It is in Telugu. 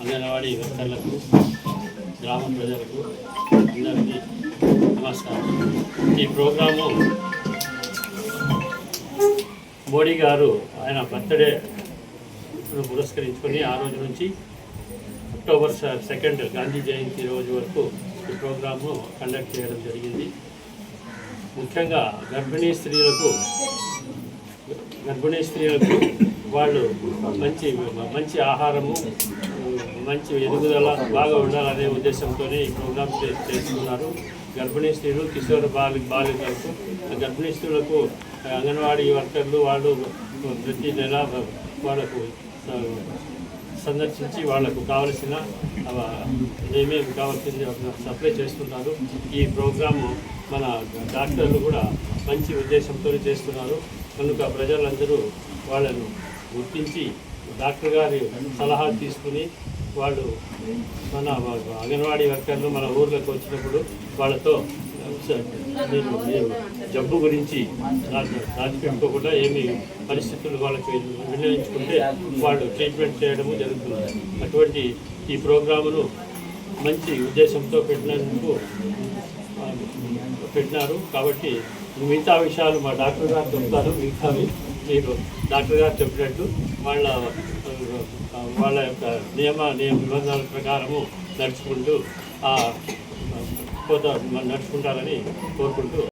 అంగన్వాడీ వర్కర్లకు గ్రామ ప్రజలకు అందరికీ నమస్కారం. ఈ ప్రోగ్రాము మోడీ గారు ఆయన బర్త్డే పురస్కరించుకొని ఆ రోజు నుంచి అక్టోబర్ సెకండ్ గాంధీ జయంతి రోజు వరకు ఈ ప్రోగ్రామ్ను కండక్ట్ చేయడం జరిగింది. ముఖ్యంగా గర్భిణీ స్త్రీలకు గర్భిణీ స్త్రీలకు వాళ్ళు మంచి మంచి ఆహారము మంచి ఎదుగుదల బాగా ఉండాలనే ఉద్దేశంతోనే ఈ ప్రోగ్రామ్ చే- చేస్తున్నారు. గర్భిణీ స్త్రీలు కిషోర బాలి బాలికలకు గర్భిణీ స్త్రీలకు అంగన్వాడీ వర్కర్లు వాళ్ళు ప్రతి నెల వాళ్ళకు సందర్శించి వాళ్ళకు కావలసిన ఏమేమి కావాల్సింది సప్లై చేస్తున్నారు. ఈ ప్రోగ్రాము మన డాక్టర్లు కూడా మంచి ఉద్దేశంతో చేస్తున్నారు. కనుక ప్రజలందరూ వాళ్ళను గుర్తించి డాక్టర్ గారి సలహా తీసుకుని వాళ్ళు మన అంగన్వాడీ వర్కర్లు మన ఊర్లోకి వచ్చినప్పుడు వాళ్ళతో మీరు జబ్బు గురించి దాచి- దాచిపెట్టుకోకుండా ఏమి పరిస్థితులు వాళ్ళకి వినియోగించుకుంటే వాళ్ళు ట్రీట్మెంట్ చేయడము జరుగుతుంది. అటువంటి ఈ ప్రోగ్రామును మంచి ఉద్దేశంతో పెట్టినందుకు పెట్టినారు. కాబట్టి మిగతా విషయాలు మా డాక్టర్ గారు చెప్తారు. మిగతావి మీరు డాక్టర్ గారు చెప్పినట్టు వాళ్ళ వాళ్ళ యొక్క నియమ నియమ నిబంధనల ప్రకారము నడుచుకుంటూ ఆ, నడుచుకుంటారని కోరుకుంటూ